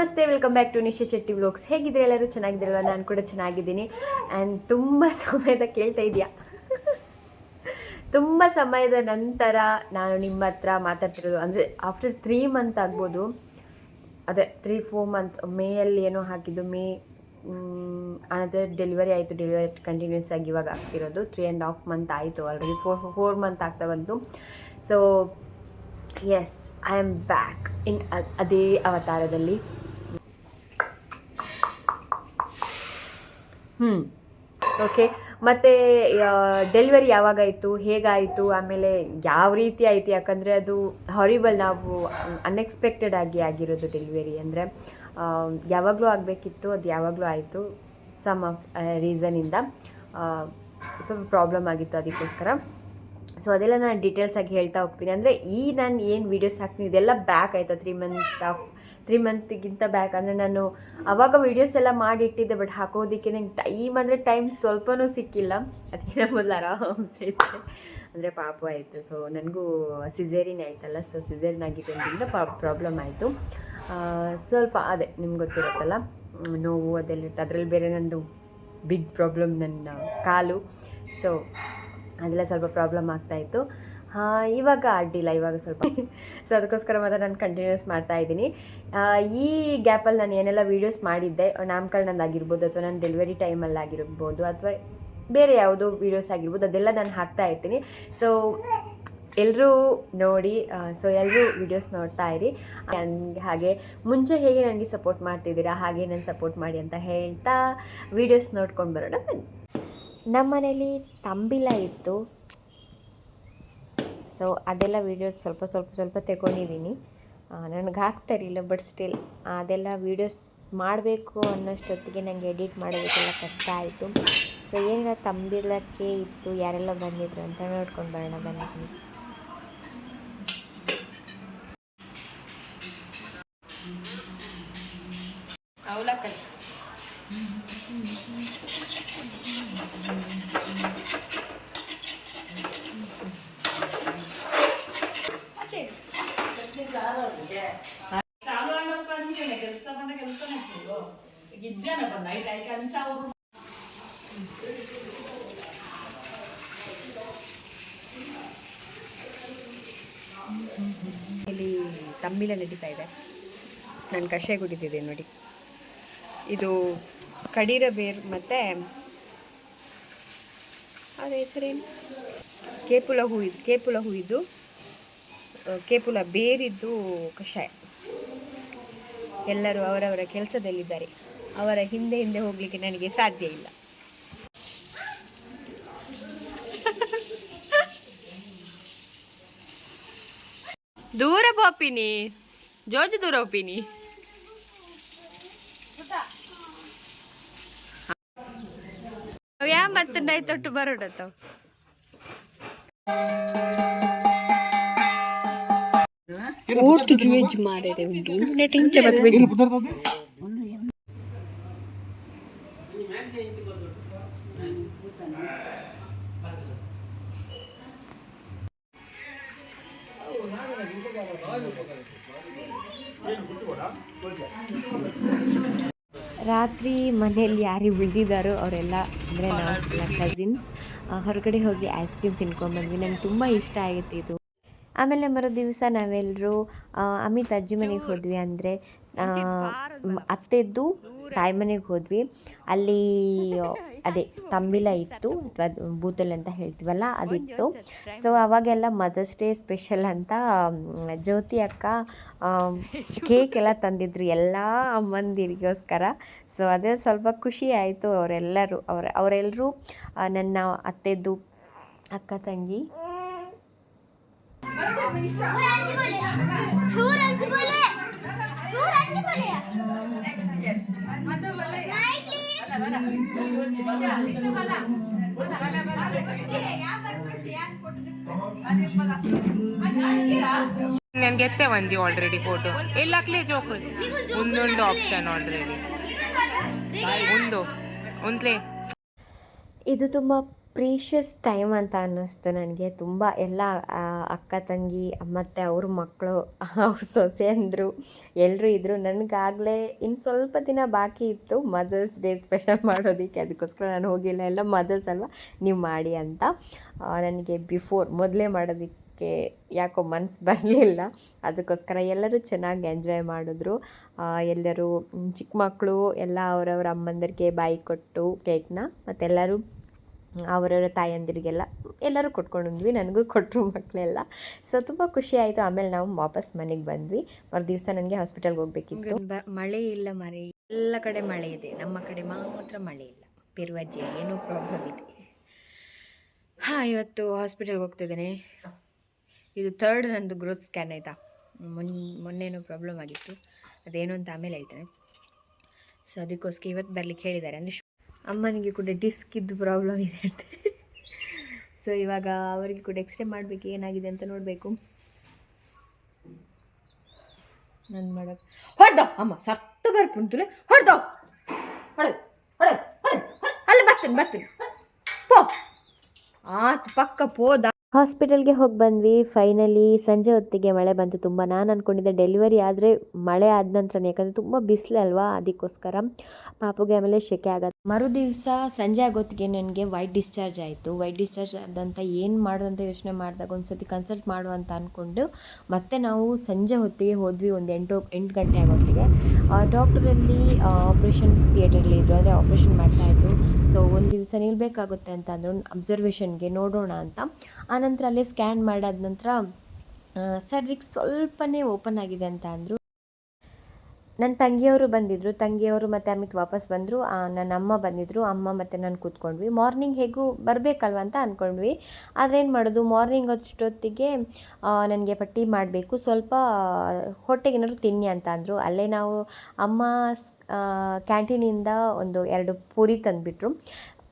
ನಮಸ್ತೆ welcome back to Nisha Shetty vlogs ಹೇಗಿದ್ರೆ ಎಲ್ಲರೂ? ಚೆನ್ನಾಗಿದ್ದೀರಲ್ಲ ನಾನು ಕೂಡ ಚೆನ್ನಾಗಿದ್ದೀನಿ. ಆ್ಯಂಡ್ ತುಂಬ ಸಮಯದ ಕೇಳ್ತಾ ಇದೆಯಾ ತುಂಬ ಸಮಯದ ನಂತರ ನಾನು ನಿಮ್ಮ ಹತ್ರ ಮಾತಾಡ್ತಿರೋದು. ಅಂದರೆ ಆಫ್ಟರ್ ತ್ರೀ ಮಂತ್ ಆಗ್ಬೋದು. ಅದೇ ತ್ರೀ ಫೋರ್ ಮಂತ್ ಮೇಯಲ್ಲಿ ಏನೋ ಹಾಕಿದ್ದು. ಮೇ ಅನದರ್ ಡೆಲಿವರಿ ಆಯಿತು. ಡೆಲಿವರಿ ಕಂಟಿನ್ಯೂಸ್ ಆಗಿ ಇವಾಗ ಆಗ್ತಿರೋದು. ತ್ರೀ ಆ್ಯಂಡ್ ಹಾಫ್ ಮಂತ್ ಆಯಿತು ಆಲ್ರೆಡಿ ಫೋರ್ ಫೋರ್ ಮಂತ್ ಆಗ್ತಾ ಬಂತು. So yes I am back in ಅದೇ ಅವತಾರದಲ್ಲಿ. ಹ್ಞೂ ಓಕೆ ಮತ್ತು ಡೆಲಿವರಿ ಯಾವಾಗಾಯಿತು ಹೇಗಾಯಿತು? ಆಮೇಲೆ ಯಾವ ರೀತಿ ಆಯಿತು? ಯಾಕಂದರೆ ಅದು ಹಾರಿಬಲ್ ನಾವು ಅನ್ಎಕ್ಸ್ಪೆಕ್ಟೆಡ್ ಆಗಿ ಆಗಿರೋದು ಡೆಲಿವರಿ ಅಂದರೆ ಯಾವಾಗಲೂ ಆಗಬೇಕಿತ್ತು, ಅದು ಯಾವಾಗಲೂ ಆಯಿತು. ಸಮ್ ಆಫ್ ರೀಸನಿಂದ ಸ್ವಲ್ಪ ಪ್ರಾಬ್ಲಮ್ ಆಗಿತ್ತು ಅದಕ್ಕೋಸ್ಕರ. ಸೊ ಅದೆಲ್ಲ ನಾನು ಡೀಟೇಲ್ಸ್ ಆಗಿ ಹೇಳ್ತಾ ಹೋಗ್ತೀನಿ. ಅಂದರೆ, ಈ ನಾನು ಏನು ವೀಡಿಯೋಸ್ ಹಾಕ್ತೀನಿ, ಇದೆಲ್ಲ ಬ್ಯಾಕ್ ಆಯಿತಾ ತ್ರೀ ಮಂತ್ಸ್ ಆಫ್ ತ್ರೀ ಮಂತ್ಗಿಂತ ಬ್ಯಾಕ್ ಅಂದರೆ ನಾನು ಅವಾಗ ವೀಡಿಯೋಸ್ ಎಲ್ಲ ಮಾಡಿಟ್ಟಿದ್ದೆ ಬಟ್ ಹಾಕೋದಕ್ಕೆ ನಂಗೆ ಟೈಮ್ ಅಂದರೆ ಟೈಮ್ ಸ್ವಲ್ಪನೂ ಸಿಕ್ಕಿಲ್ಲ. ಅದಕ್ಕಿಂತ ಮೊದಲು ಆರಾಮ್ಸೈತೆ ಅಂದರೆ ಪಾಪ ಆಯಿತು. ಸೊ ನನಗೂ ಸಿಸೇರಿನ್ ಆಯ್ತಲ್ಲ ಸೊ ಸಿಸೇರಿನ್ ಆಗಿದ್ದರಿಂದ ಪ್ರಾಬ್ಲಮ್ ಆಯಿತು. ಸ್ವಲ್ಪ ಅದೇ, ನಿಮ್ಗೆ ಗೊತ್ತಿರುತ್ತಲ್ಲ ನೋವು ಅದೆಲ್ಲ ಇರುತ್ತೆ ಅದರಲ್ಲಿ ಬೇರೆ ನಂದು ಬಿಗ್ ಪ್ರಾಬ್ಲಮ್ ನನ್ನ ಕಾಲು. ಸೊ ಅದೆಲ್ಲ ಸ್ವಲ್ಪ ಪ್ರಾಬ್ಲಮ್ ಆಗ್ತಾಯಿತ್ತು ಇವಾಗ ಅಡ್ಡಿಲ್ಲ ಇವಾಗ ಸ್ವಲ್ಪ. ಸೊ ಅದಕ್ಕೋಸ್ಕರ ಮಾತ್ರ ನಾನು ಕಂಟಿನ್ಯೂಸ್ ಮಾಡ್ತಾ ಇದ್ದೀನಿ. ಈ ಗ್ಯಾಪಲ್ಲಿ ನಾನು ಏನೆಲ್ಲ ವೀಡಿಯೋಸ್ ಮಾಡಿದ್ದೆ ನಾಮಕರಣದಾಗಿರ್ಬೋದು ಅಥವಾ ನನ್ನ ಡೆಲಿವರಿ ಟೈಮಲ್ಲಿ ಆಗಿರ್ಬೋದು ಅಥವಾ ಬೇರೆ ಯಾವುದೋ ವೀಡಿಯೋಸ್ ಆಗಿರ್ಬೋದು, ಅದೆಲ್ಲ ನಾನು ಹಾಕ್ತಾ ಇರ್ತೀನಿ. ಸೊ ಎಲ್ಲರೂ ನೋಡಿ ಸೊ ಎಲ್ಲರೂ ವಿಡಿಯೋಸ್ ನೋಡ್ತಾ ಇರಿ. ನನಗೆ ಹಾಗೆ ಮುಂಚೆ ಹೇಗೆ ನನಗೆ ಸಪೋರ್ಟ್ ಮಾಡ್ತಿದ್ದೀರಾ, ಹಾಗೆ ನಾನು ಸಪೋರ್ಟ್ ಮಾಡಿ ಅಂತ ಹೇಳ್ತಾ ವಿಡಿಯೋಸ್ ನೋಡ್ಕೊಂಡು ಬರೋಣ ನಮ್ಮನೇಲಿ ನಮ್ಮ ಮನೇಲಿ ತಂಬಿಲ ಇತ್ತು. ಸೊ ಅದೆಲ್ಲ ವೀಡಿಯೋಸ್ ಸ್ವಲ್ಪ ಸ್ವಲ್ಪ ಸ್ವಲ್ಪ ತಗೊಂಡಿದ್ದೀನಿ. ನನಗೆ ಹಾಕ್ತಾ ಇರಲಿಲ್ಲ ಬಟ್ ಸ್ಟಿಲ್ ಅದೆಲ್ಲ ವೀಡಿಯೋಸ್ ಮಾಡಬೇಕು ಅನ್ನೋಷ್ಟೊತ್ತಿಗೆ ನನಗೆ ಎಡಿಟ್ ಮಾಡೋದಕ್ಕೆಲ್ಲ ಕಷ್ಟ ಆಯಿತು. ಸೊ ಏನಿಲ್ಲ ತಂಬಿಲಕ್ಕೆ ಇತ್ತು, ಯಾರೆಲ್ಲ ಬಂದಿದ್ರು ಅಂತ ನೋಡ್ಕೊಂಡು ಬರೋಣ, ಬನ್ನಿ. ಇಲ್ಲಿ ತಮ್ಮಿಲ ನಡೀತಾ ಇದೆ. ನಾನು ಕಷಾಯ ಕುಡಿತಿದ್ದೆ ನೋಡಿ. ಇದು ಕಡೀರ ಬೇರು ಮತ್ತು ಅದ ಹೆಸರೇನು ಕೇಪುಲ ಹೂ ಇದು ಕೇಪುಲ ಹೂ ಇದ್ದು ಕೇಪುಲ ಬೇರಿದ್ದು ಕಷಾಯ. ಎಲ್ಲರೂ ಅವರವರ ಕೆಲಸದಲ್ಲಿದ್ದಾರೆ. ಅವರ ಹಿಂದೆ ಹಿಂದೆ ಹೋಗ್ಲಿಕ್ಕೆ ನನಗೆ ಸಾಧ್ಯ ಇಲ್ಲ ದೂರ ಬೋಪಿನಿ ಜೋಜು ದೂರ ಹೋಪಿನಿ ಯಾ ಮತ್ತೆ ನೈ ತೊಟ್ಟು ಬರೋಡತ್ತವು ಓಟ್ ಜುವೆಜ್ ಮಾರೇ ಉಂಟು ಟಿಂಚ ಬತ್ಬೇಕು ರಾತ್ರಿ ಮನೆಯಲ್ಲಿ ಯಾರಿಗೆ ಉಳಿದಿದ್ದಾರೋ ಅವರೆಲ್ಲ, ಅಂದರೆ ನಾವು ಕಸಿನ್ಸ್ ಹೊರಗಡೆ ಹೋಗಿ ಐಸ್ ಕ್ರೀಮ್ ತಿನ್ಕೊಂಡ್ಬಂದ್ವಿ ನಂಗೆ ತುಂಬ ಇಷ್ಟ ಆಗಿತ್ತು ಇದು. ಆಮೇಲೆ ಮರು ದಿವಸ ನಾವೆಲ್ಲರೂ ಅಮಿತ್ ಅಜ್ಜಿ ಮನೆಗೆ ಹೋದ್ವಿ ಅಂದರೆ ಅತ್ತೆದ್ದು ತಾಯಿ ಮನೆಗೆ ಹೋದ್ವಿ. ಅಲ್ಲಿ ಅದೇ ತಂಬಿಲ ಇತ್ತು ಅಥವಾ ಬೂತಲ್ ಅಂತ ಹೇಳ್ತೀವಲ್ಲ ಅದಿತ್ತು. ಸೊ ಅವಾಗೆಲ್ಲ ಮದರ್ಸ್ ಡೇ ಸ್ಪೆಷಲ್ ಅಂತ ಜ್ಯೋತಿ ಅಕ್ಕ ಕೇಕ್ ಎಲ್ಲ ತಂದಿದ್ರು ಎಲ್ಲ ಅಮ್ಮಂದಿರಿಗೋಸ್ಕರ. ಸೊ ಅದೇ ಸ್ವಲ್ಪ ಖುಷಿ ಆಯಿತು ಅವರೆಲ್ಲರೂ ಅವರ ಅವರೆಲ್ಲರೂ ನನ್ನ ಅತ್ತೆದ್ದು ಅಕ್ಕ ತಂಗಿ. ಚೂರ್ ನನ್ಗೆ ಎತ್ತೆ ಒಂಜಿ ಆಲ್ರೆಡಿ ಫೋಟೋ ಎಲ್ಲಾಕ್ಲೇ ಜೋಕು ಒಂದೊಂದು ಆಪ್ಷನ್ ಆಲ್ರೆಡಿ ಒಂದು. ಒಂದ್ಲೇ. ಇದು ತುಂಬ ಪ್ರೀಷಿಯಸ್ ಟೈಮ್ ಅಂತ ಅನ್ನಿಸ್ತು ನನಗೆ. ತುಂಬ ಎಲ್ಲ ಅಕ್ಕ, ತಂಗಿ ಮತ್ತು ಅವ್ರ ಮಕ್ಕಳು ಅವ್ರ ಸೊಸೆ ಅಂದರು ಎಲ್ಲರೂ ಇದ್ದರು ನನಗಾಗಲೇ ಇನ್ನು ಸ್ವಲ್ಪ ದಿನ ಬಾಕಿ ಇತ್ತು. ಮದರ್ಸ್ ಡೇ ಸ್ಪೆಷಲ್ ಮಾಡೋದಕ್ಕೆ. ಅದಕ್ಕೋಸ್ಕರ ನಾನು ಹೋಗಿಲ್ಲ. ಎಲ್ಲ ಮದರ್ಸ್ ಅಲ್ವಾ? ನೀವು ಮಾಡಿ ಅಂತ. ನನಗೆ ಬಿಫೋರ್ ಮೊದಲೇ ಮಾಡೋದಕ್ಕೆ ಯಾಕೋ ಮನ್ಸು ಬರಲಿಲ್ಲ. ಅದಕ್ಕೋಸ್ಕರ ಎಲ್ಲರೂ ಚೆನ್ನಾಗಿ ಎಂಜಾಯ್ ಮಾಡಿದ್ರು. ಎಲ್ಲರೂ, ಚಿಕ್ಕ ಮಕ್ಕಳು ಎಲ್ಲ ಅವರವ್ರ ಅಮ್ಮಂದರಿಗೆ ಬಾಯಿ ಕೊಟ್ಟು ಕೇಕ್ನ ಮತ್ತೆಲ್ಲರೂ ಅವರವರ ತಾಯಂದಿರಿಗೆಲ್ಲ ಎಲ್ಲರೂ ಕೊಟ್ಕೊಂಡ್ವಿ, ನನಗೂ ಕೊಟ್ಟರು ಮಕ್ಕಳೆಲ್ಲ. ಸೊ ತುಂಬ ಖುಷಿ ಆಯಿತು. ಆಮೇಲೆ ನಾವು ವಾಪಸ್ ಮನೆಗೆ ಬಂದ್ವಿ. ಮರು ದಿವಸ ನನಗೆ ಹಾಸ್ಪಿಟಲ್ಗೆ ಹೋಗ್ಬೇಕಿತ್ತು. ಮಳೆ ಇಲ್ಲ ಮರೆ. ಎಲ್ಲ ಕಡೆ ಮಳೆ ಇದೆ. ನಮ್ಮ ಕಡೆ ಮಾತ್ರ ಮಳೆ ಇಲ್ಲ. ಪಿರುವಜ್ಜಿ, ಏನೋ ಪ್ರಾಬ್ಲಮ್ ಇದೆ ಹಾಂ, ಇವತ್ತು ಹಾಸ್ಪಿಟಲ್ಗೆ ಹೋಗ್ತಿದ್ದೇನೆ. ಇದು ಥರ್ಡ್ ನಂದು ಗ್ರೋತ್ ಸ್ಕ್ಯಾನ್ ಆಯಿತಾ? ಮೊನ್ನೆ ಮೊನ್ನೆನೋ ಪ್ರಾಬ್ಲಮ್ ಆಗಿತ್ತು. ಅದೇನು ಅಂತ ಆಮೇಲೆ ಹೇಳ್ತೇನೆ. ಸೊ ಅದಕ್ಕೋಸ್ಕರ ಇವತ್ತು ಬರ್ಲಿಕ್ಕೆ ಹೇಳಿದ್ದಾರೆ. ಅಂದರೆ ಅಮ್ಮನಿಗೆ ಕೂಡ ಡಿಸ್ಕ್ ಇದ್ದು ಪ್ರಾಬ್ಲಮ್ ಇದೆ ಅಂತ. ಸೊ ಇವಾಗ ಅವರಿಗೆ ಕೂಡ ಎಕ್ಸ್ರೇ ಮಾಡಬೇಕು, ಏನಾಗಿದೆ ಅಂತ ನೋಡಬೇಕು. ನನ್ನ ಮಾಡೋದು ಹೊಡೆದ! ಅಮ್ಮ ಸತ್ತ ಬರ್ಕೊಂತಲೇ ಹೊಡೆದ! ಹೊಡೆ ಹೊಡೆ ಹೊಡೆದು. ಅಲ್ಲಿ ಬರ್ತೀನಿ ಬರ್ತೀನಿ. ಪೋ. ಆತು ಪಕ್ಕ ಪೋದ. ಹಾಸ್ಪಿಟಲ್ಗೆ ಹೋಗಿ ಬಂದ್ವಿ. ಫೈನಲಿ ಸಂಜೆ ಹೊತ್ತಿಗೆ ಮಳೆ ಬಂತು. ತುಂಬ ನಾನು ಅಂದ್ಕೊಂಡಿದ್ದೆ ಡೆಲಿವರಿ ಆದರೆ ಮಳೆ ಆದ ನಂತರನೇ, ಯಾಕಂದರೆ ತುಂಬ ಬಿಸಿಲಲ್ವಾ ಅದಕ್ಕೋಸ್ಕರ. ಪಾಪುಗೆ ಆಮೇಲೆ ಶೆಕೆ ಆಗತ್ತೆ ಮರು ದಿವಸ ಸಂಜೆ ಆಗೋತ್ತಿಗೆ ನನಗೆ ವೈಟ್ ಡಿಸ್ಚಾರ್ಜ್ ಆಯಿತು. ವೈಟ್ ಡಿಸ್ಚಾರ್ಜ್ ಆದಂತ ಏನು ಮಾಡೋದು ಅಂತ ಯೋಚನೆ ಮಾಡಿದಾಗ ಒಂದು ಸತಿ ಕನ್ಸಲ್ಟ್ ಮಾಡುವಂತ ಅಂದ್ಕೊಂಡು ಮತ್ತೆ ನಾವು ಸಂಜೆ ಹೊತ್ತಿಗೆ ಹೋದ್ವಿ ಒಂದು ಎಂಟು ಎಂಟು ಗಂಟೆ ಆಗೋತ್ತಿಗೆ. ಡಾಕ್ಟ್ರಲ್ಲಿ ಆಪ್ರೇಷನ್ ಥಿಯೇಟರ್ಲಿ ಇದ್ದರು ಅಂದರೆ ಆಪ್ರೇಷನ್ ಮಾಡ್ತಾಯಿದ್ರು ಸೊ, ಒಂದು ದಿವಸ ನಿಲ್ಬೇಕಾಗುತ್ತೆ ಅಂತ ಅಂದರು. ಅಬ್ಸರ್ವೇಷನ್ಗೆ ನೋಡೋಣ ಅಂತ. ಆನಂತರ ಅಲ್ಲೇ ಸ್ಕ್ಯಾನ್ ಮಾಡಾದ ನಂತರ ಸರ್ವಿಕ್ಸ್ ಸ್ವಲ್ಪನೇ ಓಪನ್ ಆಗಿದೆ ಅಂತ ಅಂದರು. ನನ್ನ ತಂಗಿಯವರು ಬಂದಿದ್ದರು ತಂಗಿಯವರು ಮತ್ತು ಅಮಿತ್ ವಾಪಸ್ ಬಂದರು ನನ್ನ ಅಮ್ಮ ಬಂದಿದ್ದರು ಅಮ್ಮ ಮತ್ತು ನಾನು ಕೂತ್ಕೊಂಡ್ವಿ. ಮಾರ್ನಿಂಗ್ ಹೇಗೂ ಬರಬೇಕಲ್ವ ಅಂತ ಅಂದ್ಕೊಂಡ್ವಿ ಆದರೆ ಏನು ಮಾಡೋದು ಮಾರ್ನಿಂಗ್ ಅಷ್ಟೊತ್ತಿಗೆ ನನಗೆ ಪಟ್ಟಿ ಮಾಡಬೇಕು, ಸ್ವಲ್ಪ ಹೊಟ್ಟೆಗೆ ಏನಾದ್ರು ತಿನ್ನಿ ಅಂತ ಅಂದರು. ಅಲ್ಲೇ ನಾವು ಅಮ್ಮ ಕ್ಯಾಂಟೀನಿಂದ ಒಂದು ಎರಡು ಪೂರಿ ತಂದುಬಿಟ್ರು.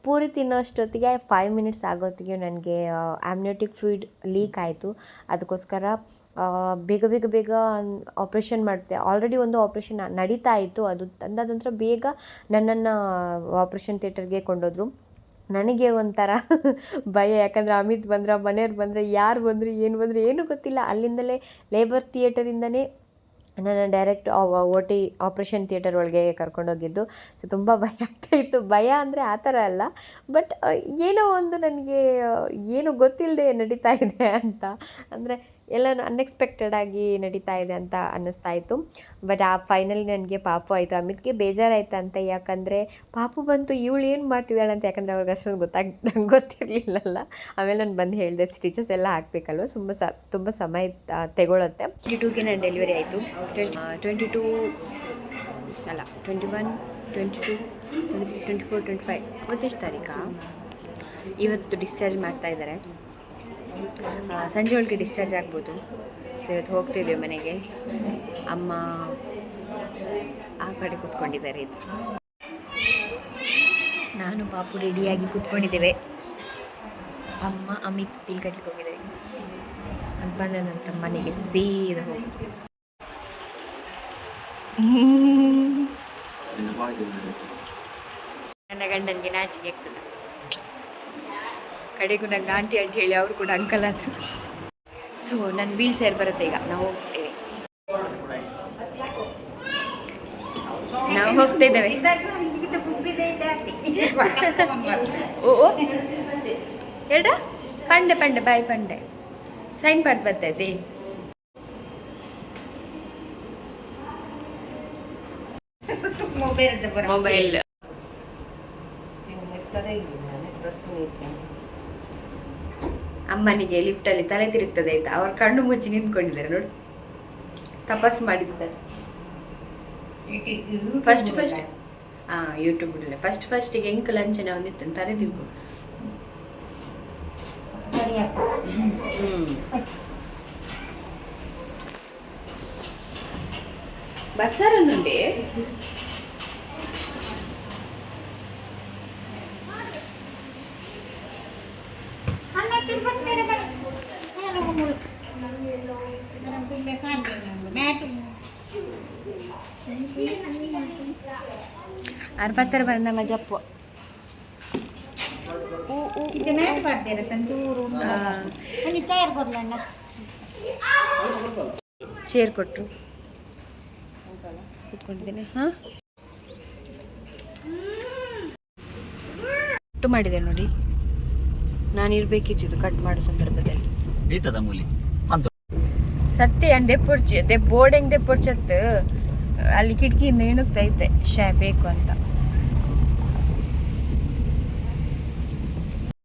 ಪೂರಿ ತಿನ್ನೋಷ್ಟೊತ್ತಿಗೆ ಫೈವ್ ಮಿನಿಟ್ಸ್ ಆಗೋತ್ತಿಗೆ ನನಗೆ ಆಮ್ನಿಯೋಟಿಕ್ ಫ್ಲೂಯಿಡ್ ಲೀಕ್ ಆಯಿತು. ಅದಕ್ಕೋಸ್ಕರ ಬೇಗ ಬೇಗ ಬೇಗ ಆಪ್ರೇಷನ್ ಮಾಡಿದೆ ಆಲ್ರೆಡಿ ಒಂದು ಆಪ್ರೇಷನ್ ನಡೀತಾ ಇತ್ತು. ಅದು ತಂದಾದ ನಂತರ ಬೇಗ ನನ್ನನ್ನು ಆಪ್ರೇಷನ್ ಥಿಯೇಟರ್ಗೆ ಕೊಂಡೋದ್ರು. ನನಗೆ ಒಂಥರ ಭಯ. ಯಾಕಂದರೆ ಅಮಿತ್ ಬಂದ್ರೆ, ಮನೆಯವ್ರು ಬಂದರೆ, ಯಾರು ಬಂದರು, ಏನು ಬಂದರು, ಏನೂ ಗೊತ್ತಿಲ್ಲ. ಅಲ್ಲಿಂದಲೇ ಲೇಬರ್ ಥಿಯೇಟರಿಂದನೇ ನನ್ನ direct O T operation theatre ಒಳಗೆ ಕರ್ಕೊಂಡೋಗಿದ್ದು. ಸೊ ತುಂಬ ಭಯ ಆಗ್ತಾಯಿತ್ತು ಭಯ ಅಂದರೆ ಆ ಥರ ಅಲ್ಲ. ಬಟ್ ಏನೋ ಒಂದು ನನಗೆ ಏನು ಗೊತ್ತಿಲ್ಲದೆ ನಡೀತಾ ಇದೆ ಅಂತ. ಅಂದರೆ ಎಲ್ಲನೂ ಅನ್ಎಕ್ಸ್ಪೆಕ್ಟೆಡ್ ಆಗಿ ನಡೀತಾ ಇದೆ ಅಂತ ಅನ್ನಿಸ್ತಾ ಇತ್ತು. ಬಟ್ ಆ ಫೈನಲಿ ನನಗೆ ಪಾಪು ಆಯಿತು. ಅಮಿತ್ಗೆ ಅಂತ ಯಾಕಂದರೆ ಪಾಪು ಬಂತು ಇವಳು ಏನು ಮಾಡ್ತಿದ್ದಾಳೆ ಅಂತ ಯಾಕಂದರೆ ಅವ್ರಿಗೆ ಅಷ್ಟೊಂದು ಗೊತ್ತಾಗ್ ಗೊತ್ತಿರಲಿಲ್ಲಲ್ಲ. ಆಮೇಲೆ ನಾನು ಬಂದು ಹೇಳಿದೆ ಸ್ಟಿಚಸ್ ಎಲ್ಲ ಹಾಕಬೇಕಲ್ವ? ತುಂಬ ಸ ತುಂಬ ಸಮಯ ತಗೊಳ್ಳುತ್ತೆ ಟ್ವೆಂಟಿ ಟೂಗೆ ನನ್ನ ಡೆಲಿವರಿ ಆಯಿತು. ಟ್ವೆಂಟಿ ಟೂ ಅಲ್ಲ twenty one twenty two twenty three twenty four twenty five ಇವತ್ತೆಷ್ಟು ತಾರೀಕಾ? ಇವತ್ತು ಡಿಸ್ಚಾರ್ಜ್ ಮಾಡ್ತಾ ಇದ್ದಾರೆ. ಆ, ಸಂಜೆ ಒಳಗೆ ಡಿಸ್ಚಾರ್ಜ್ ಆಗ್ಬೋದು. ಸೊ ಇವತ್ತು ಹೋಗ್ತಿದ್ದೇವೆ ಮನೆಗೆ. ಅಮ್ಮ ಆ ಕಡೆ ಕೂತ್ಕೊಂಡಿದ್ದಾರೆ ಇದು. ನಾನು ಪಾಪು ರೆಡಿಯಾಗಿ ಕೂತ್ಕೊಂಡಿದ್ದೇವೆ. ಅಮ್ಮ ಅಮಿತ್ ಬಿಲ್ ಕಟ್ಲಿಕ್ಕೆ ಹೋಗಿದ್ದಾರೆ. ಅದು ಬಂದ ನಂತರ ಮನೆಗೆ ಸೀದ ಹೋಗುದು ನನ್ನ ಗಂಡನಿಗೆ ನಾಚಿಕೆ ಆಗ್ತದೆ. ಕಡೆಗೂ ನಂಗೆ ಆಂಟಿ ಅಂತ ಹೇಳಿ ಅವರು ಕೂಡ ಅಂಕಲ್ ಆದರು. ಸೊ ನನ್ನ ವೀಲ್ ಚೇರ್ ಬರುತ್ತೆ ಈಗ. ನಾವು ಹೋಗ್ತೇವೆ. ನಾವು ಹೋಗ್ತಾ ಇದ್ದೇವೆ. ಓ ಎರಡ? ಎಡ ಪಂಡೆ ಪಂಡೆ ಬಾಯ್ ಪಂಡೆ. ಸೈನ್ ಪಾಡ್ ಬರ್ತೈತಿ. ಮೊಬೈಲ್ ಅಮ್ಮನಿಗೆ ಲಿಫ್ಟಲ್ಲಿ ತಲೆ ತಿರುಗ್ತದೆ ಆಯ್ತಾ? ಅವ್ರ ಕಣ್ಣು ಮುಚ್ಚಿ ನಿಂತ್ಕೊಂಡಿದ್ದಾರೆ ನೋಡಿ. ತಪಸ್ ಮಾಡಿದ್ದಾರೆ. ಫಸ್ಟ್ ಫಸ್ಟ್ ಹಾ ಯೂಟ್ಯೂಬ್ ಫಸ್ಟ್ ಫಸ್ಟಿಗೆ ಎಂಕ್ ಲಂಚನ ಒಂದಿತ್ತು ತಲೆ ತಿರುಗು ಬರ್ಸಾರೊಂದುಂಡೆ ಅರ್ಬತ್ತರ ಬಂದ ಮಜಪ್ಪು ಇದು ಮಾಡ್ತೀರ? ತಂದೂರು? ಚೇರ್ ಕೊಟ್ಟರು ಕೂತ್ಕೊಂಡಿದ್ದೇನೆ. ಹಾಂ? ಕಟ್ ಮಾಡಿದೆ ನೋಡಿ. ನಾನು ಇರಬೇಕಿತ್ತು ಕಟ್ ಮಾಡೋ ಸಂದರ್ಭದಲ್ಲಿ. ಬೀತದ ಮೂಲಿ. ಅಂತ. ಸತ್ಯ ದೆಪ್ಪುರ್ಚಿ ದೆಪ್ ಬೋರ್ಡಿಂಗ್ ಅಲ್ಲಿ ಕಿಟಕಿಯಿಂದ ಇಣುಕ್ತೈತೆ ಶೇ ಬೇಕು ಅಂತ.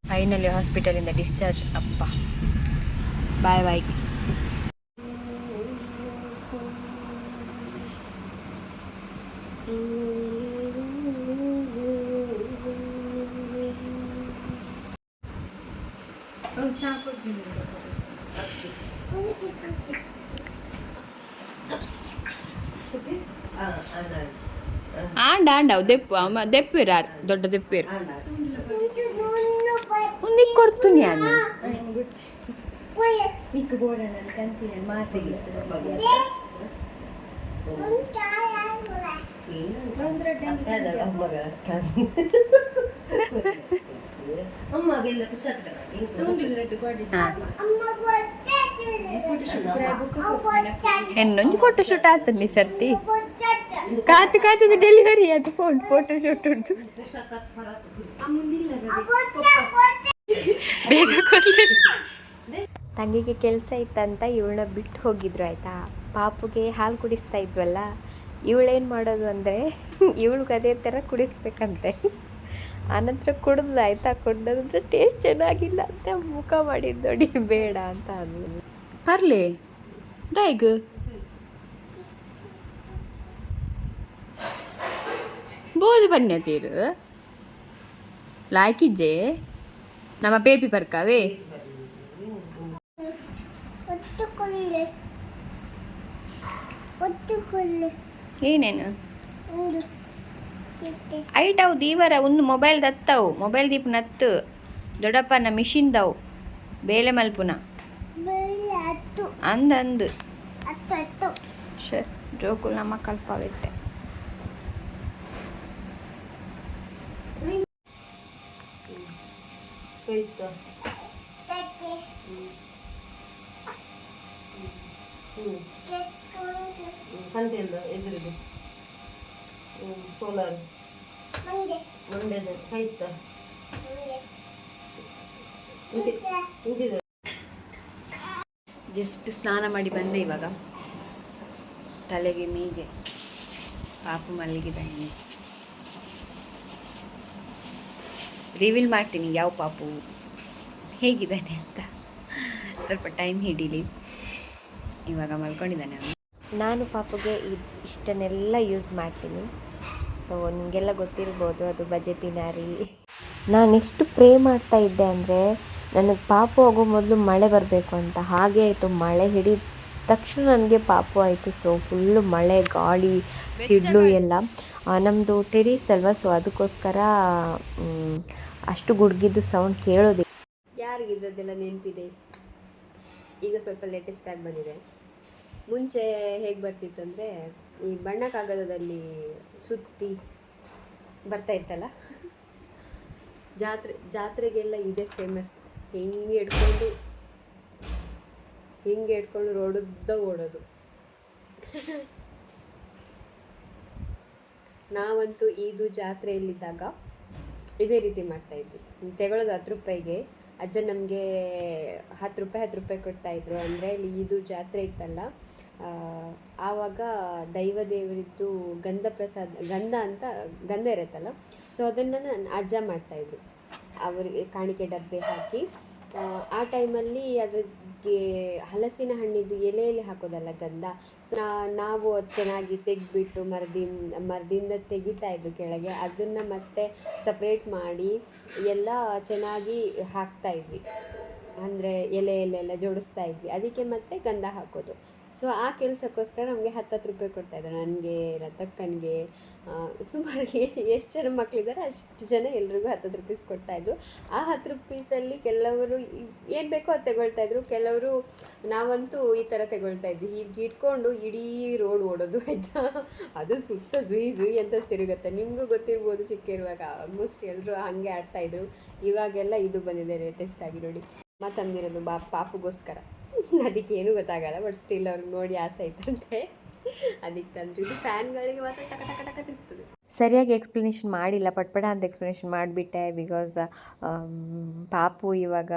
ಫೈನಲಿ ಹಾಸ್ಪಿಟಲಿಂದ ಡಿಸ್ಚಾರ್ಜ್ ಅಪ್ಪ. ಬಾಯ್ ಬಾಯ್. ಆಂಡ ಆಂಡ ಅವು ದೆಪ್ಪು ಅಮ್ಮ ದೆಪ್ಪಿರ ದೊಡ್ಡ ದೆಪ್ಪಿರು ಒಂದು ಕೊಡ್ತೀನಿ ನಾನು ಇನ್ನೊಂದು ಫೋಟೋ ಶೂಟ್ ನೀ ಸರ್ತಿ. ಕಾತು ಕಾತು ಡೆಲಿವರಿ ಆಯ್ತು ಫೋನ್ ಫೋಟೋ ಶೂಟ್ ಉಂಟು. ಬೇಗ ಕೊಡ್ಲಿ. ತಂಗಿಗೆ ಕೆಲಸ ಇತ್ತಂತ ಇವಳನ್ನ ಬಿಟ್ಟು ಹೋಗಿದ್ರು ಆಯ್ತಾ? ಪಾಪುಗೆ ಹಾಲು ಕುಡಿಸ್ತಾ ಇದ್ವಲ್ಲ ಇವಳೇನು ಮಾಡೋದು ಅಂದರೆ ಇವಳಿಗೆ ಅದೇ ಥರ ಕುಡಿಸ್ಬೇಕಂತೆ. ಆನಂತರ ಕುಡಿದ್ಲು ಆಯ್ತಾ? ಕುಡ್ದಂದ್ರೆ ಟೇಸ್ಟ್ ಚೆನ್ನಾಗಿಲ್ಲ ಅಂತ ಮುಖ ಮಾಡಿದ್ದು ನೋಡಿ ಬೇಡ ಅಂತ ಅಂದ್ಲು. ಬರ್ಲಿ ದೈಗ ಬೋದು ತೀರು ಲಾಯ್ಕಿಜ್ಜೆ? ನಮ್ಮ ಬೇಬಿ ಬರ್ಕಾವೇ? ಏನೇನು? ಐಟವು ದೀವರ ಒಂದು ಮೊಬೈಲ್ ದತ್ತವು ಮೊಬೈಲ್ ದೀಪ ನತ್ತು ದೊಡ್ಡಪ್ಪನ ಮಿಷಿನ್ ದವು ಬೇಲೆ ಮಲ್ಪುನ ಅಂದಂದು ಜೋಕುಲ್ ನಮ್ಮ ಕಲ್ಪವಿತ್ತೆ ಹ್ಞೂ ಹ್ಞೂ ಎದುರಿಗೆ ಕೋಲಾರ ಮಂಡ್ಯದ ಜಸ್ಟ್ ಸ್ನಾನ ಮಾಡಿ ಬಂದೆ ಇವಾಗ. ತಲೆಗೆ ಮೀಗೆ. ಪಾಪು ಮಲಗಿದ್ದಾನೆ ರಿವೀಲ್ ಮಾಡ್ತೀನಿ ಯಾವ ಪಾಪು. ಹೇಗಿದ್ದಾನೆ ಅಂತ. ಸ್ವಲ್ಪ ಟೈಮ್ ಹಿಡೀಲಿ. ಇವಾಗ ಮಲ್ಕೊಂಡಿದ್ದಾನೆ ಅವನು. ನಾನು ಪಾಪುಗೆ ಇದ್- ಇಷ್ಟನ್ನೆಲ್ಲ ಯೂಸ್ ಮಾಡ್ತೀನಿ. ಸೊ ನಿಮಗೆಲ್ಲ ಗೊತ್ತಿರ್ಬೋದು ಅದು ಬಜೆ ಪಿನಾರಿ ನಾನು ಎಷ್ಟು ಪ್ರೇ ಮಾಡ್ತಾ ಇದ್ದೆ ಅಂದರೆ, ನನಗೆ ಪಾಪು ಆಗೋ ಮೊದಲು ಮಳೆ ಬರಬೇಕು ಅಂತ. ಹಾಗೆ ಆಯಿತು, ಮಳೆ ಹಿಡಿದ ತಕ್ಷಣ ನನಗೆ ಪಾಪು ಆಯಿತು. ಸೊ ಫುಲ್ಲು ಮಳೆ, ಗಾಳಿ, ಸಿಡ್ಲು ಎಲ್ಲ. ನಮ್ಮದು ಟೆರೀಸ್ ಅಲ್ವಾ, ಸೊ, ಅದಕ್ಕೋಸ್ಕರ ಅಷ್ಟು ಗುಡ್ಗಿದ್ದು ಸೌಂಡ್ ಕೇಳೋದಿಲ್ಲ. ಯಾರಿಗೆ ಇದ್ರದ್ದೆಲ್ಲ ನೆನಪಿದೆ? ಈಗ ಸ್ವಲ್ಪ ಲೇಟೆಸ್ಟ್ ಆಗಿ ಬಂದಿದೆ. ಮುಂಚೆ ಹೇಗೆ ಬರ್ತಿತ್ತು ಅಂದರೆ ಈ ಬಣ್ಣ ಕಾಗದದಲ್ಲಿ ಸುತ್ತಿ ಬರ್ತಾ ಇತ್ತಲ್ಲ? ಜಾತ್ರೆ, ಜಾತ್ರೆಗೆಲ್ಲ ಇದೆ ಫೇಮಸ್ ಹೆಂಗೆ ಇಟ್ಕೊಂಡು ಹಿಂಗೆ ಇಟ್ಕೊಂಡು ರೋಡುದ್ದ ಓಡೋದು. ನಾವಂತೂ ಇದು ಜಾತ್ರೆಯಲ್ಲಿದ್ದಾಗ ಇದೇ ರೀತಿ ಮಾಡ್ತಾ ಇದ್ವಿ. ತಗೊಳ್ಳೋದು ಹತ್ತು ರೂಪಾಯಿಗೆ, ಅಜ್ಜ ನಮಗೆ ಹತ್ತು ರೂಪಾಯಿ ಹತ್ತು ರೂಪಾಯಿ ಕೊಡ್ತಾಯಿದ್ರು ಅಂದರೆ ಇಲ್ಲಿ ಇದು ಜಾತ್ರೆ ಇತ್ತಲ್ಲ ಆವಾಗ ದೈವ ದೇವರಿದ್ದು ಗಂಧ ಪ್ರಸಾದ ಗಂಧ ಅಂತ ಗಂಧ ಇರುತ್ತಲ್ಲ ಸೊ ಅದನ್ನು ನನ್ನ ಅಜ್ಜ ಮಾಡ್ತಾಯಿದ್ರು ಅವರಿಗೆ ಕಾಣಿಕೆ ಡಬ್ಬೆ ಹಾಕಿ ಆ, ಟೈಮಲ್ಲಿ ಅದಕ್ಕೆ ಹಲಸಿನ ಹಣ್ಣಿದ್ದು ಎಲೆಯಲ್ಲಿ ಹಾಕೋದಲ್ಲ ಗಂಧ ನಾವು ಅದು ಚೆನ್ನಾಗಿ ತೆಗೆದ್ಬಿಟ್ಟು ಮರದಿಂದ ಮರದಿಂದ ತೆಗಿತಾ ಇದ್ರು ಕೆಳಗೆ ಅದನ್ನು ಮತ್ತೆ ಸಪ್ರೇಟ್ ಮಾಡಿ ಎಲ್ಲ ಚೆನ್ನಾಗಿ ಹಾಕ್ತಾಯಿದ್ವಿ ಅಂದರೆ ಎಲೆಯಲ್ಲೆಲ್ಲ ಜೋಡಿಸ್ತಾ ಇದ್ವಿ. ಅದಕ್ಕೆ ಮತ್ತೆ ಗಂಧ ಹಾಕೋದು. ಸೊ ಆ ಕೆಲಸಕ್ಕೋಸ್ಕರ ನಮಗೆ ಹತ್ತತ್ತು ರೂಪಾಯಿ ಕೊಡ್ತಾಯಿದ್ರು ನನಗೆ ರತಕ್ಕನಿಗೆ ಸುಮಾರು ಎಷ್ಟು ಜನ ಮಕ್ಕಳಿದ್ದಾರೆ ಅಷ್ಟು ಜನ ಎಲ್ರಿಗೂ ಹತ್ತತ್ತು ರುಪೀಸ್ ಕೊಡ್ತಾಯಿದ್ರು ಆ ಹತ್ತು ರುಪೀಸಲ್ಲಿ ಕೆಲವರು ಏನು ಬೇಕೋ ಅದು ತಗೊಳ್ತಾಯಿದ್ರು ಕೆಲವರು ನಾವಂತೂ ಈ ಥರ ತಗೊಳ್ತಾ ಇದ್ವಿ. ಹೀಗೆ ಇಟ್ಕೊಂಡು ಇಡೀ ರೋಡ್ ಓಡೋದು ಆಯಿತಾ? ಅದು ಸುತ್ತ ಝುಯಿ ಝುಯಿ ಅಂತ ತಿರುಗುತ್ತೆ. ನಿಮಗೂ ಗೊತ್ತಿರ್ಬೋದು ಚಿಕ್ಕ ಇರುವಾಗ ಆಲ್ಮೋಸ್ಟ್ ಎಲ್ಲರೂ ಹಾಗೆ ಆಡ್ತಾಯಿದ್ರು ಇವಾಗೆಲ್ಲ ಇದು ಬಂದಿದೆ ಲೇಟೆಸ್ಟ್ ಆಗಿ ನೋಡಿ. ಮತ್ತಂದಿರೋದು ಬಾ, ಪಾಪುಗೋಸ್ಕರ. ಅದಕ್ಕೆ ಏನೂ ಗೊತ್ತಾಗಲ್ಲ ಬಟ್ ಸ್ಟಿಲ್ ಅವ್ರಿಗೆ ನೋಡಿ ಆಸೆ ಆಯ್ತಂತೆ. ಅದಕ್ಕೆ ತಂದ್ರೆ. ಇದು ಫ್ಯಾನ್ಗಳಿಗೆ ಮಾತ್ರ ಟಕ ಟಕ ಟಕ ತಿರ್ತದೆ ಸರಿಯಾಗಿ ಎಕ್ಸ್ಪ್ಲನೇಷನ್ ಮಾಡಿಲ್ಲ ಪಟ್ಪಟ ಅಂತ ಎಕ್ಸ್ಪ್ಲನೇಷನ್ ಮಾಡಿಬಿಟ್ಟೆ ಬಿಕಾಸ್ ಪಾಪು ಇವಾಗ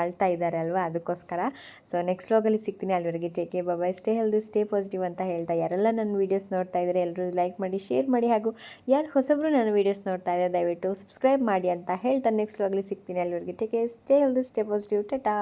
ಅಳ್ತಾ ಇದ್ದಾರೆ ಅಲ್ವಾ ಅದಕ್ಕೋಸ್ಕರ. ಸೊ ನೆಕ್ಸ್ಟ್ ವ್ಲಾಗಲ್ಲಿ ಸಿಗ್ತೀನಿ ಅಲ್ಲಿವರೆಗೆ. Take care bye bye stay healthy stay positive ಅಂತ ಹೇಳ್ತಾ ಯಾರೆಲ್ಲ ನನ್ನ ವೀಡಿಯೋಸ್ ನೋಡ್ತಾ ಇದ್ದಾರೆ, ಎಲ್ಲರೂ ಲೈಕ್ ಮಾಡಿ ಶೇರ್ ಮಾಡಿ ಹಾಗೂ ಯಾರು ಹೊಸಬ್ರು ನನ್ನ ವೀಡಿಯೋಸ್ ನೋಡ್ತಾ ಇದ್ದಾರೆ, ದಯವಿಟ್ಟು ಸಬ್ಸ್ಕ್ರೈಬ್ ಮಾಡಿ ಅಂತ ಹೇಳ್ತಾ ನೆಕ್ಸ್ಟ್ ವ್ಲಾಗಲ್ಲಿ ಸಿಗ್ತೀನಿ ಅಲ್ಲಿವರೆಗೆ. Take stay healthy stay positive Tata